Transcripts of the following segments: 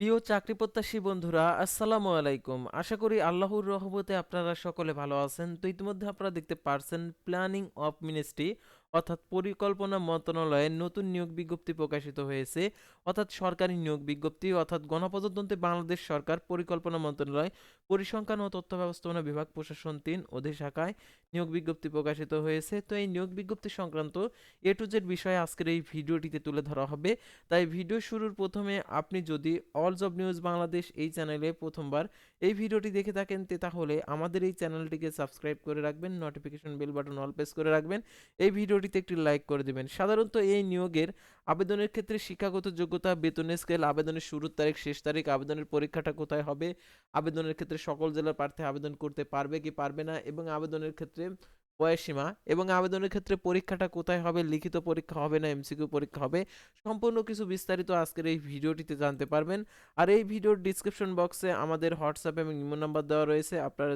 প্রিয় চাকরি প্রত্যাশী বন্ধুরা, আসসালামু আলাইকুম। আশা করি আল্লাহর রহমতে আপনারা সকলে ভালো আছেন। তো ইতিমধ্যে আপনারা দেখতে পারছেন প্ল্যানিং অফ মিনিস্ট্রি, অর্থাৎ পরিকল্পনা মন্ত্রণালয়ের নতুন নিয়োগ বিজ্ঞপ্তি প্রকাশিত হয়েছে। অর্থাৎ সরকারি নিয়োগ বিজ্ঞপ্তি, অর্থাৎ গণপ্রজাতন্ত্রী বাংলাদেশ সরকার পরিকল্পনা মন্ত্রণালয় পরিসংখ্যান ও তথ্য ব্যবস্থাপনা বিভাগ প্রশাসন তিন অধিশাখায় নিয়োগ বিজ্ঞপ্তি প্রকাশিত হয়েছে। তো এই নিয়োগ বিজ্ঞপ্তি সংক্রান্ত এ টু জেড বিষয়ে আজকের এই ভিডিওটিতে তুলে ধরা হবে। তাই ভিডিও শুরুর প্রথমে আপনি যদি অল জব নিউজ বাংলাদেশ এই চ্যানেলে প্রথমবার এই ভিডিওটি দেখে থাকেন তাহলে আমাদের এই চ্যানেলটিকে সাবস্ক্রাইব করে রাখবেন notification bell button all press করে রাখবেন, এই ভিডিওটিতে একটি লাইক করে দেবেন। সাধারণত এই নিয়োগের আবেদনের ক্ষেত্রে শিক্ষাগত যোগ্যতা বেতনের স্কেল আবেদনের শুরুর তারিখ, শেষ তারিখ, আবেদনের পরীক্ষাটা কোথায় হবে, আবেদনের ক্ষেত্রে সকল জেলার প্রার্থী আবেদন করতে পারবে কি পারবে না এবং আবেদনের ক্ষেত্রে বয়সীমা এবং আবেদনের ক্ষেত্রে পরীক্ষাটা কোথায় হবে, লিখিত পরীক্ষা হবে না এমসিকিউ পরীক্ষা হবে, সম্পূর্ণ কিছু বিস্তারিত আজকের এই ভিডিওটিতে জানতে পারবেন। আর এই ভিডিওর ডিসক্রিপশন বক্সে আমাদের হোয়াটসঅ্যাপ এবং ইমো নাম্বার দেওয়া রয়েছে। আপনারা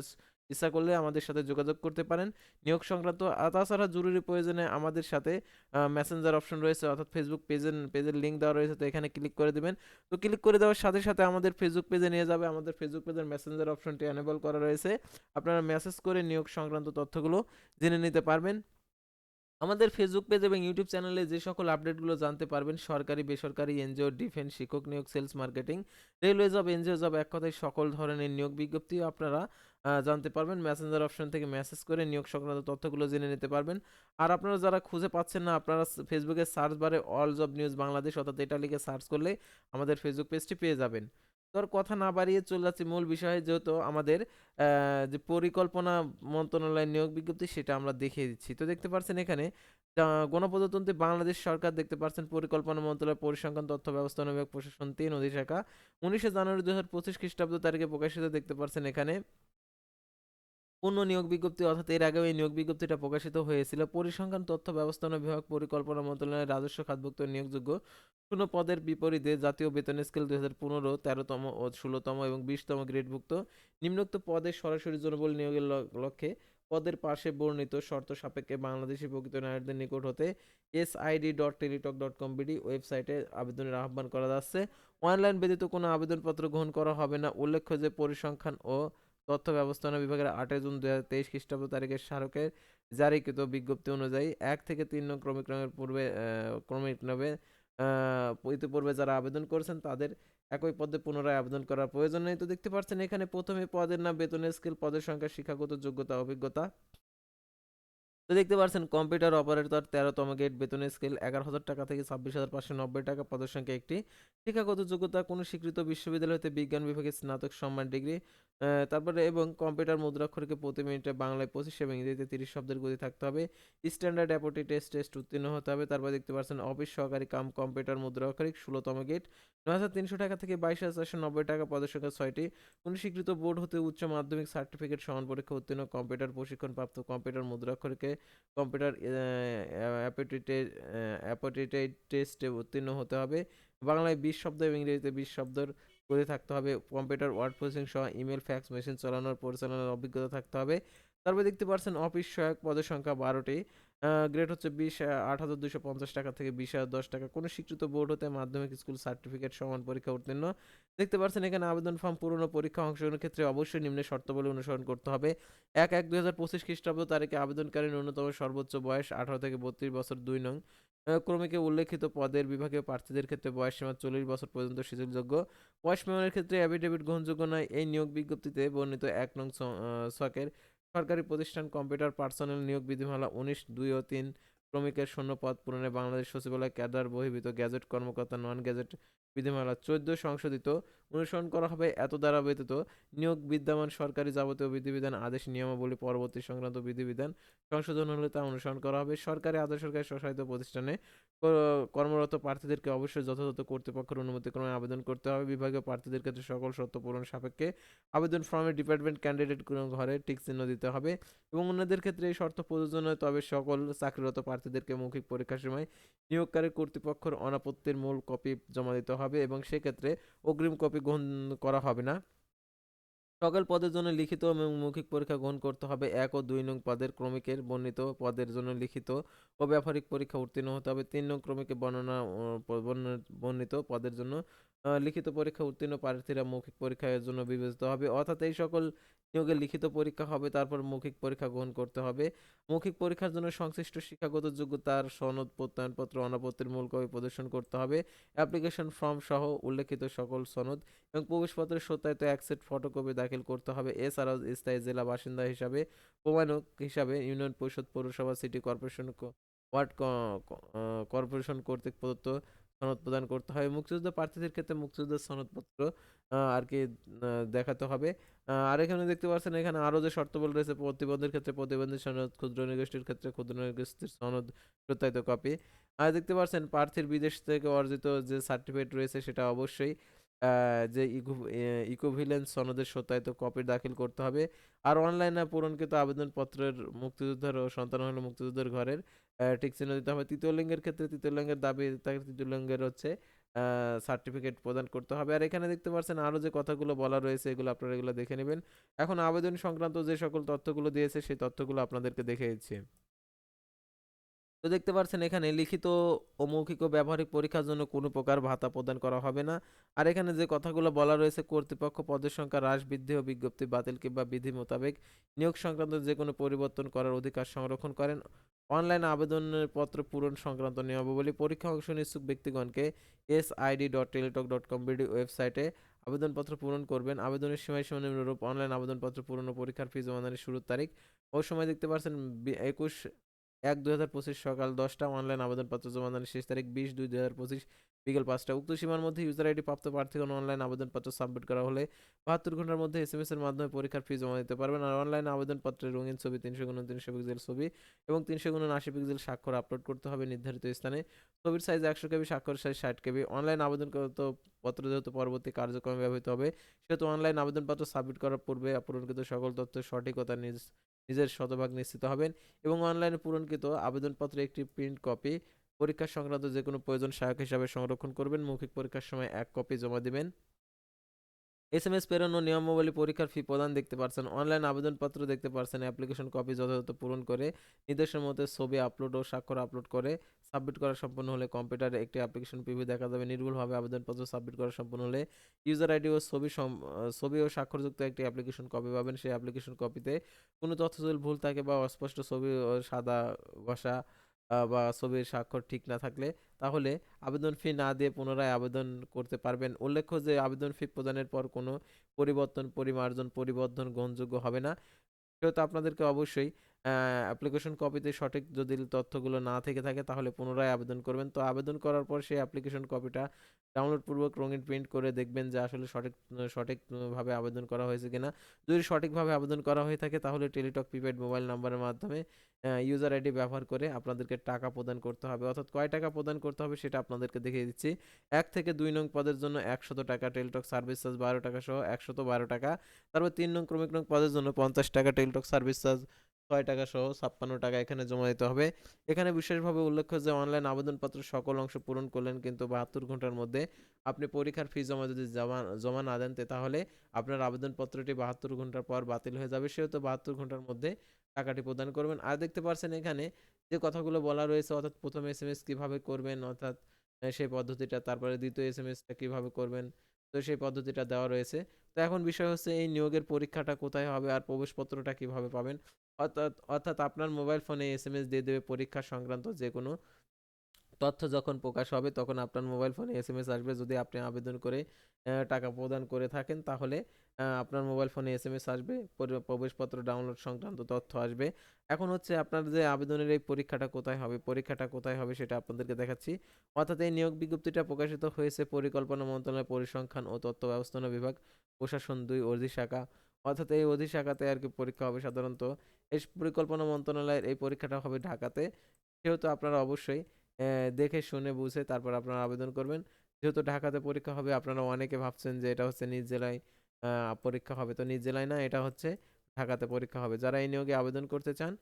ইচ্ছা করলে আমাদের সাথে যোগাযোগ করতে পারেন। নিয়োগ সংক্রান্ত তাছাড়া জরুরি প্রয়োজনে আমাদের সাথে মেসেঞ্জার অপশন রয়েছে, অর্থাৎ ফেসবুক পেজের পেজের লিঙ্ক দেওয়া রয়েছে, তো এখানে ক্লিক করে দেবেন। তো ক্লিক করে দেওয়ার সাথে সাথে আমাদের ফেসবুক পেজে নিয়ে যাবে, আমাদের ফেসবুক পেজের মেসেঞ্জার অপশনটি এনেবল করা রয়েছে। আপনারা মেসেজ করে নিয়োগ সংক্রান্ত তথ্যগুলো জেনে নিতে পারবেন। আমাদের ফেসবুক পেজ এবং ইউটিউব চ্যানেলে যে সকল আপডেটগুলো জানতে পারবেন, সরকারি, বেসরকারি এনজিও ডিফেন্স শিক্ষক নিয়োগ sales marketing railway job NGO job এক কথায় সকল ধরনের নিয়োগ বিজ্ঞপ্তিও আপনারা জানতে পারবেন। মেসেঞ্জার অপশন থেকে মেসেজ করে নিয়োগ সংক্রান্ত তথ্যগুলো জেনে নিতে পারবেন। আর আপনারা যারা খুঁজে পাচ্ছেন না, আপনারা ফেসবুকে সার্চ বারে অল জব নিউজ বাংলাদেশ অর্থাৎ এটা লিখে সার্চ করলে আমাদের ফেসবুক পেজটি পেয়ে যাবেন। তোর কথা না বাড়িয়ে চলে যাচ্ছি মূল বিষয়ে যেহেতু আমাদের যে পরিকল্পনা মন্ত্রণালয়ের নিয়োগ বিজ্ঞপ্তি সেটা আমরা দেখিয়ে দিচ্ছি। তো দেখতে পাচ্ছেন এখানে গণপ্রজাতন্ত্রী বাংলাদেশ সরকার দেখতে পাচ্ছেন পরিকল্পনা মন্ত্রণালয় পরিসংখ্যান, তথ্য ব্যবস্থাপনা বিভাগ প্রশাসন তিন অধিশাখা। উনিশে জানুয়ারি দু হাজার পঁচিশ খ্রিস্টাব্দ তারিখে প্রকাশিত দেখতে পাচ্ছেন এখানে পূর্ণ নিয়োগ বিজ্ঞপ্তি অর্থাৎ এর আগেও এই নিয়োগ বিজ্ঞপ্তিটা প্রকাশিত হয়েছিল। পরিসংখ্যান, তথ্য ব্যবস্থাপনা বিভাগ, পরিকল্পনা মন্ত্রণালয়ের রাজস্ব খাতভুক্ত নিয়োগযোগ্য শূন্য পদের বিপরীতে জাতীয় বেতন স্কেল দুই হাজার পনেরো, তেরোতম ও ষোলোতম এবং বিশতম গ্রেডভুক্ত নিম্নোক্ত পদে সরাসরি জনবল নিয়োগের লক্ষ্যে পদের পাশে বর্ণিত শর্ত সাপেক্ষে বাংলাদেশি প্রকৃত নাগরিকদের নিকট হতে SID dot Teletalk dot com BD ওয়েবসাইটে আবেদনের আহ্বান করা যাচ্ছে। অনলাইন ব্যতীত কোনো আবেদনপত্র গ্রহণ করা হবে না। উল্লেখ্য যে পরিসংখ্যান ও তথ্য ব্যবস্থাপনা বিভাগের আটই জুন দু হাজার তেইশ খ্রিস্টাব্দ তারিখের স্মারকের জারিকৃত বিজ্ঞপ্তি অনুযায়ী এক থেকে তিন নং ক্রমিক পূর্বে ক্রমিক নামে ইতিপূর্বে যারা আবেদন করেছেন তাদের একই পদে পুনরায় আবেদন করার প্রয়োজন নেই। তো দেখতে পাচ্ছেন এখানে প্রথমে পদের নাম, বেতনের স্কেল, পদের সংখ্যা, শিক্ষাগত যোগ্যতা, অভিজ্ঞতা। তো দেখতে পাচ্ছেন কম্পিউটার অপারেটর তেরোতম গেট বেতনের স্কেল এগারো হাজার টাকা থেকে ছাব্বিশ হাজার পাঁচশো নব্বই টাকা পদের সংখ্যা একটি। শিক্ষাগত যোগ্যতা, কোনো স্বীকৃত বিশ্ববিদ্যালয় হতে বিজ্ঞান বিভাগে স্নাতক সম্মান ডিগ্রি তারপরে এবং কম্পিউটার মুদ্রাক্ষরকে প্রতি মিনিটে বাংলায় পঁচিশ এবং ইংরেজিতে তিরিশ শব্দের গতি থাকতে হবে। স্ট্যান্ডার্ড অ্যাপোটি টেস্ট টেস্ট উত্তীর্ণ হতে হবে। তারপর দেখতে পাচ্ছেন অফিস সহকারী কাম কম্পিউটার মুদ্রাক্ষরিক, ষোলোতম গেট নয় হাজার তিনশো টাকা থেকে বাইশ হাজার চারশো নব্বই টাকা পদের সংখ্যা ছয়টি। কোনো স্বীকৃত বোর্ড হতে উচ্চ মাধ্যমিক সার্টিফিকেট সমান পরীক্ষা উত্তীর্ণ কম্পিউটার প্রশিক্ষণপ্রাপ্ত কম্পিউটার মুদ্রাক্ষরকে কম্পিউটার অ্যাপোটিটেড টেস্টে উত্তীর্ণ হতে হবে। বাংলায় বিশ শব্দ এবং ইংরেজিতে বিশ শব্দের করে থাকতে হবে। কম্পিউটার, ওয়ার্ড প্রসেসিং সহ ইমেল, ফ্যাক্স, মেশিন চালানোর পরিচালনার অভিজ্ঞতা থাকতে হবে। তারপরে দেখতে পাচ্ছেন অফিস সহায়ক পদের সংখ্যা বারোটি। গ্রেড হচ্ছে বিশ আট হাজার দুশো পঞ্চাশ টাকা থেকে বিশ হাজার দশ টাকা। কোনো স্বীকৃত বোর্ড হতে মাধ্যমিক স্কুল সার্টিফিকেট সমান পরীক্ষা উত্তীর্ণ। দেখতে পাচ্ছেন এখানে আবেদন ফর্ম পূরণ ও পরীক্ষা অংশগ্রহণের ক্ষেত্রে অবশ্যই নিম্ন শর্তাবলী অনুসরণ করতে হবে। এক এক দুই হাজার পঁচিশ খ্রিস্টাব্দ তারিখে আবেদনকারী ন্যূনতম সর্বোচ্চ বয়স আঠারো থেকে বত্রিশ বছর দুই নং। ক্রমিকে উল্লেখিত পদের বিভাগীয় প্রার্থীদের ক্ষেত্রে বয়স সীমা চল্লিশ বছর পর্যন্ত শিথিলযোগ্য। বয়স মেয়নের ক্ষেত্রে অ্যাফিডেভিট গ্রহণযোগ্য নয়। এই নিয়োগ বিজ্ঞপ্তিতে বর্ণিত এক নং ছকের সরকারি প্রতিষ্ঠান কম্পিউটার পার্সোনাল নিয়োগ বিধিমালা উনিশ, দুই ও তিন শ্রমিকের শূন্য পদ পূরণে বাংলাদেশ সচিবালয় ক্যাডার বহির্ভূত গ্যাজেট কর্মকর্তা নন গ্যাজেট বিধিমালা চোদ্দ সংশোধিত অনুসরণ করা হবে এত দ্বারা ব্যতীত নিয়োগ বিদ্যমান সরকারি যাবতীয় বিধিবিধান, আদেশ, নিয়মাবলী, পরবর্তী সংক্রান্ত বিধিবিধান সংশোধন হলে তা অনুসরণ করা হবে। সরকারি আধা সরকারি স্বশাসিত প্রতিষ্ঠানে কর্মরত প্রার্থীদেরকে অবশ্যই যথাযথ কর্তৃপক্ষের অনুমতিক্রমে আবেদন করতে হবে। বিভাগীয় প্রার্থীদের ক্ষেত্রে সকল শর্ত পূরণ সাপেক্ষে আবেদন ফর্মে ডিপার্টমেন্ট ক্যান্ডিডেট কোনো ঘরে চিহ্ন দিতে হবে এবং অন্যদের ক্ষেত্রে এই শর্ত প্রযোজ্য নয়, তবে সকল চাকরিরত প্রার্থীদেরকে মৌখিক পরীক্ষার সময় নিয়োগকারী কর্তৃপক্ষের অনাপত্তির মূল কপি জমা দিতে হবে এবং সেক্ষেত্রে অগ্রিম কপি গ্রহণ করা হবে না। সকল পদের জন্য লিখিত এবং মৌখিক পরীক্ষা গ্রহণ করতে হবে। এক ও দুই নং পদের ক্রমিকের বর্ণিত পদের জন্য লিখিত ও ব্যবহারিক পরীক্ষা উত্তীর্ণ হতে হবে। তিন নং ক্রমিকে বর্ণনা বর্ণিত পদের জন্য লিখিত পরীক্ষা উত্তীর্ণ প্রার্থীরা মৌখিক পরীক্ষার জন্য বিবেচিত হবে। অর্থাৎ এই সকল নিয়োগের লিখিত পরীক্ষা হবে, তারপর মৌখিক পরীক্ষা গ্রহণ করতে হবে। মৌখিক পরীক্ষার জন্য সংশ্লিষ্ট শিক্ষাগত যোগ্যতার সনদ, প্রত্যয়নপত্র, অনাপত্তির মূল কপি প্রদর্শন করতে হবে। অ্যাপ্লিকেশন ফর্ম সহ উল্লেখিত সকল সনদ এবং প্রবেশপত্রের সত্যায়িত এক সেট ফটোকপি দাখিল করতে হবে। এছাড়াও স্থায়ী জেলা বাসিন্দা হিসাবে, প্রমাণক হিসাবে ইউনিয়ন পরিষদ, পৌরসভা, সিটি কর্পোরেশন ওয়ার্ড কর্পোরেশন কর্তৃক প্রদত্ত সনদ প্রদান করতে হবে। মুক্তিযুদ্ধ প্রার্থীদের ক্ষেত্রে মুক্তিযুদ্ধের সনদপত্র আর কি দেখাতে হবে। আর এখানে দেখতে পাচ্ছেন, এখানে আরও যে শর্তাবলী রয়েছে, প্রতিবন্ধের ক্ষেত্রে প্রতিবন্ধী সনদ, ক্ষুদ্র নৃগোষ্ঠীর ক্ষেত্রে ক্ষুদ্র নৃগোষ্ঠীর সনদ, প্রত্যায়িত কপি। আর দেখতে পাচ্ছেন, প্রার্থীর বিদেশ থেকে অর্জিত যে সার্টিফিকেট রয়েছে, সেটা অবশ্যই আহ, ইকো ইকোভিলেন্স সনদের সত্যায়িত কপি দাখিল করতে হবে। আর অনলাইনে পূরণকৃত আবেদনপত্রের মুক্তিযোদ্ধার ও সন্তান হলে মুক্তিযোদ্ধার ঘরের টিক চিহ্ন দিতে হবে। তৃতীয় লিঙ্গের ক্ষেত্রে তৃতীয় লিঙ্গের দাবি তাকে তৃতীয় লিঙ্গের হচ্ছে সার্টিফিকেট প্রদান করতে হবে। আর এখানে দেখতে পাচ্ছেন আরও যে কথাগুলো বলা রয়েছে এগুলো আপনারা এগুলো দেখে নেবেন। এখন আবেদন সংক্রান্ত যে সকল তথ্যগুলো দিয়েছে সেই তথ্যগুলো আপনাদেরকে দেখে দিচ্ছি। তো দেখতে পাচ্ছেন এখানে লিখিত ও মৌখিক ও ব্যবহারিক পরীক্ষার জন্য কোনো প্রকার ভাতা প্রদান করা হবে না। আর এখানে যে কথাগুলো বলা রয়েছে, কর্তৃপক্ষ পদের সংখ্যা হ্রাস, বৃদ্ধি ও বিজ্ঞপ্তি বাতিল কিংবা বিধি মোতাবেক নিয়োগ সংক্রান্ত যে কোনো পরিবর্তন করার অধিকার সংরক্ষণ করেন। অনলাইন আবেদনের পত্র পূরণ সংক্রান্ত নিয়মাবলী পরীক্ষা অংশ নিচ্ছুক ব্যক্তিগণকে S ID dot Teletalk dot com BD ওয়েবসাইটে আবেদনপত্র পূরণ করবেন। আবেদনের সময়সীমা নিম্নরূপ অনলাইন আবেদনপত্র পূরণ ও পরীক্ষার ফি জমাদানের শুরুর তারিখ। ও সময় দেখতে পাচ্ছেন একুশ এক দুই হাজার পঁচিশ সকাল দশটা অনলাইন আবেদনপত্র জমা জমাদানের শেষ তারিখ বিশ দুই দুই হাজার পঁচিশ বিকেল পাঁচটা। উক্ত সীমার মধ্যে ইউজার আইডি প্রাপ্ত প্রার্থীগণ অনলাইন আবেদনপত্র সাবমিট করা হলে বাহাত্তর ঘণ্টার মধ্যে এস এম এস এর মাধ্যমে পরীক্ষার ফি জমা দিতে পারবেন। আর অনলাইন আবেদনপত্রের রঙিন ছবি, তিনশো গুণ তিনশো পিক্সেল ছবি এবং তিনশো গুণ আশি পিক্সেল স্বাক্ষর আপলোড করতে হবে নির্ধারিত স্থানে। ছবির সাইজ একশো কেবি, স্বাক্ষর সাইজ ষাট কেবি। অনলাইন আবেদনকৃত পত্র যেহেতু পরবর্তী কার্যক্রমে ব্যবহৃত হবে, সেহেতু অনলাইন আবেদনপত্র সাবমিট করার পূর্বে পূরণকৃত সকল তথ্যের সঠিকতা নিজ নিজের শতভাগ নিশ্চিত হবেন এবং অনলাইনে পূরণকৃত আবেদনপত্রে একটি প্রিন্ট কপি পরীক্ষা সংক্রান্ত যে কোনো প্রয়োজন সহায়ক হিসাবে সংরক্ষণ করবেন। মৌখিক পরীক্ষার সময় এক কপি জমা দিবেন। এস এম এস প্রেরণ নিয়মাবলী পরীক্ষার ফি প্রদান দেখতে পারছেন। অনলাইন আবেদনপত্র দেখতে পারছেন। অ্যাপ্লিকেশন কপি যথাযথ পূরণ করে নির্দেশের মধ্যে ছবি আপলোড ও স্বাক্ষর আপলোড করে সাবমিট করা সম্পন্ন হলে কম্পিউটারে একটি অ্যাপ্লিকেশন পিভি দেখা যাবে। নির্ভুলভাবে আবেদনপত্র সাবমিট করা সম্পন্ন হলে ইউজার আইডি ও ছবি ছবি ও স্বাক্ষরযুক্ত একটি অ্যাপ্লিকেশন কপি পাবেন। সেই অ্যাপ্লিকেশন কপিতে কোনো তথ্য ভুল থাকে বা অস্পষ্ট ছবি সাদা ঘষা বা ছবির স্বাক্ষর ঠিক না থাকলে তাহলে আবেদন ফি না দিয়ে পুনরায় আবেদন করতে পারবেন। উল্লেখ্য যে আবেদন ফি প্রদানের পর কোনো পরিবর্তন, পরিমার্জন, পরিবর্ধন গ্রহণযোগ্য হবে না। সেহেতু আপনাদেরকে অবশ্যই অ্যাপ্লিকেশন কপিতে সঠিক যদি তথ্যগুলো না থেকে থাকে তাহলে পুনরায় আবেদন করবেন। তো আবেদন করার পর সেই অ্যাপ্লিকেশন কপিটা ডাউনলোড পূর্বক রঙিন প্রিন্ট করে দেখবেন যে আসলে সঠিক, সঠিকভাবে আবেদন করা হয়েছে কিনা। যদি সঠিকভাবে আবেদন করা হয়ে থাকে, তাহলে টেলিটক প্রিপেড মোবাইল নাম্বারের মাধ্যমে ইউজার আইডি ব্যবহার করে আপনাদেরকে টাকা প্রদান করতে হবে। অর্থাৎ কয় টাকা প্রদান করতে হবে সেটা আপনাদেরকে দেখিয়ে দিচ্ছি। এক থেকে দুই নং পদের জন্য একশত টাকা টেলিটক সার্ভিস চার্জ বারো টাকা সহ একশত বারো টাকা। তারপর তিন নং ক্রমিক নং পদের জন্য পঞ্চাশ টাকা টেলিটক সার্ভিস চার্জ ছয় টাকা সহ ছাপ্পান্ন টাকা এখানে জমা দিতে হবে। এখানে বিশেষভাবে উল্লেখ্য যে অনলাইন আবেদনপত্র সকল অংশ পূরণ করলেন কিন্তু বাহাত্তর ঘণ্টার মধ্যে আপনি পরীক্ষার ফি জমা যদি জমা জমা না দেন তাহলে আপনার আবেদনপত্রটি বাহাত্তর ঘণ্টার পর বাতিল হয়ে যাবে। সেহেতু বাহাত্তর ঘণ্টার মধ্যে টাকাটি প্রদান করবেন। আর দেখতে পারছেন এখানে যে কথাগুলো বলা রয়েছে, অর্থাৎ প্রথম এস এম এস কীভাবে করবেন, অর্থাৎ সেই পদ্ধতিটা, তারপরে দ্বিতীয় এস এম এসটা কীভাবে করবেন, তো সেই পদ্ধতিটা দেওয়া রয়েছে। তো এখন বিষয় হচ্ছে এই নিয়োগের পরীক্ষাটা কোথায় হবে আর প্রবেশপত্রটা কীভাবে পাবেন? অর্থাৎ অর্থাৎ আপনার মোবাইল ফোনে এস এম এস দিয়ে দেবে পরীক্ষা সংক্রান্ত যে কোনো তথ্য যখন প্রকাশ হবে তখন আপনার মোবাইল ফোনে এস এম এস আসবে। যদি আপনি আবেদন করে টাকা প্রদান করে থাকেন তাহলে আপনার মোবাইল ফোনে এস এম এস আসবে, পরি- প্রবেশপত্র ডাউনলোড সংক্রান্ত তথ্য আসবে। এখন হচ্ছে আপনার যে আবেদনের এই পরীক্ষাটা কোথায় হবে, পরীক্ষাটা কোথায় হবে সেটা আপনাদেরকে দেখাচ্ছি। অর্থাৎ এই নিয়োগ বিজ্ঞপ্তিটা প্রকাশিত হয়েছে পরিকল্পনা মন্ত্রণালয় পরিসংখ্যান ও তথ্য ব্যবস্থাপনা বিভাগ, প্রশাসন দুই অধিশাখা অর্থাৎ এই অধিশাখাতে আর কি পরীক্ষা হবে সাধারণত। এই পরিকল্পনা মন্ত্রণালয়ের এই পরীক্ষাটা হবে ঢাকাতে। সেহেতু আপনারা অবশ্যই দেখে শুনে বুঝে তারপর আপনারা আবেদন করবেন। যেহেতু ঢাকাতে পরীক্ষা হবে, আপনারা অনেকে ভাবছেন যে এটা হচ্ছে নিজ জেলায় পরীক্ষা হবে। তো নিজ জেলায় না, এটা হচ্ছে ঢাকাতে পরীক্ষা হবে। যারা এই নিয়োগে আবেদন করতে চান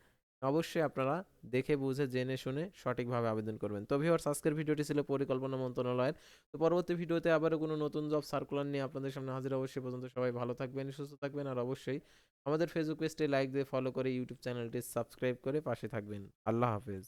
অবশ্যই আপনারা দেখে, বুঝে, জেনে, শুনে সঠিকভাবে আবেদন করবেন। তো ভিউয়ার্স আজকের ভিডিওটি ছিল পরিকল্পনা মন্ত্রণালয়ের। তো পরবর্তী ভিডিওতে আবারও কোনো নতুন জব সার্কুলার নিয়ে আপনাদের সামনে হাজির অবশ্যই পর্যন্ত সবাই ভালো থাকবেন, সুস্থ থাকবেন আর অবশ্যই আমাদের ফেসবুক পেজটি লাইক দিয়ে ফলো করে ইউটিউব চ্যানেলটি সাবস্ক্রাইব করে পাশে থাকবেন। আল্লাহ হাফেজ।